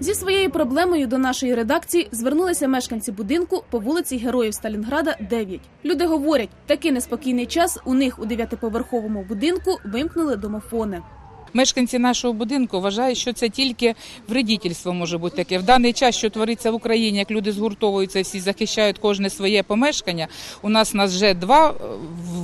Зі своєю проблемою до нашої редакції звернулися мешканці будинку по вулиці Героїв Сталінграда, 9. Люди говорять, такий неспокійний час у них у дев'ятиповерховому будинку вимкнули домофони. Мешканці нашого будинку вважають, що це тільки вредительство може бути таке. В даний час, що твориться в Україні, як люди згуртовуються, всі захищають кожне своє помешкання. У нас нас вже два е,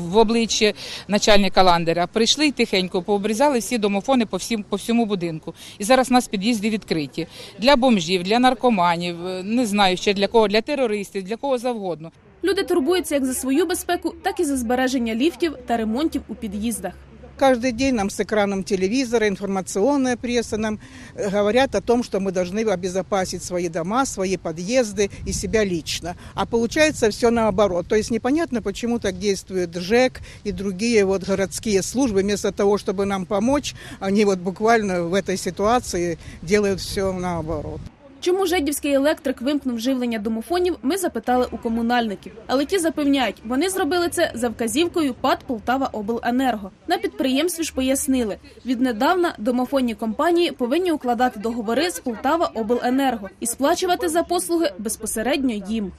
в- обличчі начальника ландера. Прийшли і тихенько, пообрізали всі домофони по всім по всьому будинку. І зараз нас під'їзди відкриті для бомжів, для наркоманів, е, не знаю ще для кого, для терористів, для кого завгодно. Люди турбуються як за свою безпеку, так і за збереження ліфтів та ремонтів у під'їздах. Каждый день нам с экраном телевизора, информационная пресса нам э, говорят о том, что мы должны обезопасить свои дома, свои подъезды и себя лично. А получается все наоборот. То есть непонятно, почему так действует ЖЭК и другие вот городские службы. Вместо того, чтобы нам помочь, они вот буквально в этой ситуации делают все наоборот. Чому жедівський електрик вимкнув живлення домофонів, ми запитали у комунальників. Але ті запевняють, вони зробили це за вказівкою ПАД Полтава Обленерго. На підприємстві ж пояснили, віднедавна домофонні компанії повинні укладати договори з Полтава Обленерго і сплачувати за послуги безпосередньо їм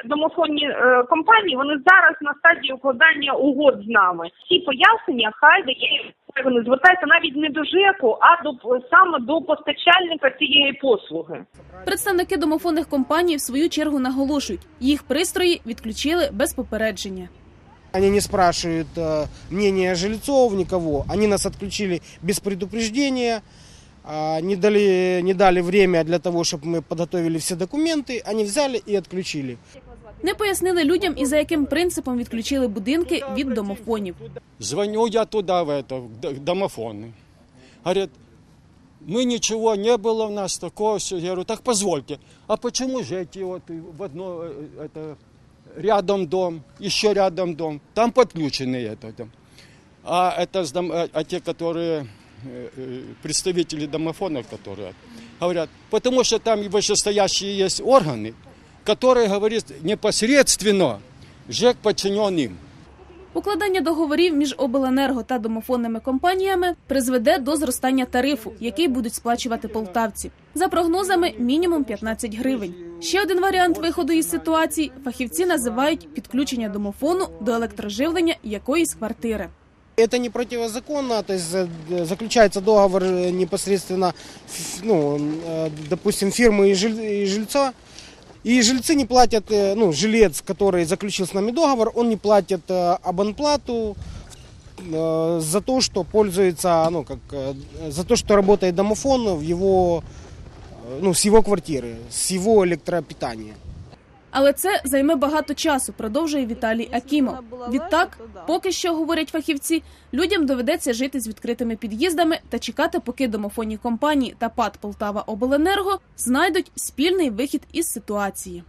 ці домофонні е, компанії вони зараз на стадії укладання угод з нами. Ці пояснення хай дає вони звертаються навіть не до ЖЕКу, а до саме до постачальника цієї послуги. Представники домофонних компаній в свою чергу наголошують, їх пристрої відключили без попередження. Они не спрашивают э, мнения жильцов, никого. Они нас отключили без предупреждения, а, не дали, не дали время для того, чтобы мы подготовили все документы. Они взяли и отключили. Не пояснили людям і за яким принципом відключили будинки від домофонів. Звоню я туда, в это, в д- домофонный. Говорят, мы ничего не было у нас такого, все. Я говорю, так позвольте, а почему же эти вот и в одно, э, это, рядом дом, еще рядом дом, там подключены это, там. А это с дом- э, а те, которые э, э, представители домофонов, которые говорят, потому что там и вышестоящие есть органы, которые говорят непосредственно, ЖЭК подчинен им. Укладання договорів між обленерго та домофонними компаніями призведе до зростання тарифу, який будуть сплачувати полтавці. За прогнозами, мінімум 15 гривень. Ще один варіант виходу із ситуації фахівці називають підключення домофону до електроживлення якоїсь квартири. Это не противозаконно, то есть э, заключается договор э, непосредственно, ф- ну, э, допустим, фирмы и, жиль- и жильца, и жильцы не платят, э, ну, жилец, который заключил с нами договор, он не платит э, абонплату э, за то, что пользуется, ну, как, э, за то, что работает домофон в его, э, ну, с его квартиры, с его электропитания. Але це займе багато часу, продовжує Віталій Акімов. Відтак, поки що говорять фахівці, людям доведеться жити з відкритими під'їздами та чекати, поки домофонні компанії та ПАД Полтава Обленерго знайдуть спільний вихід із ситуації.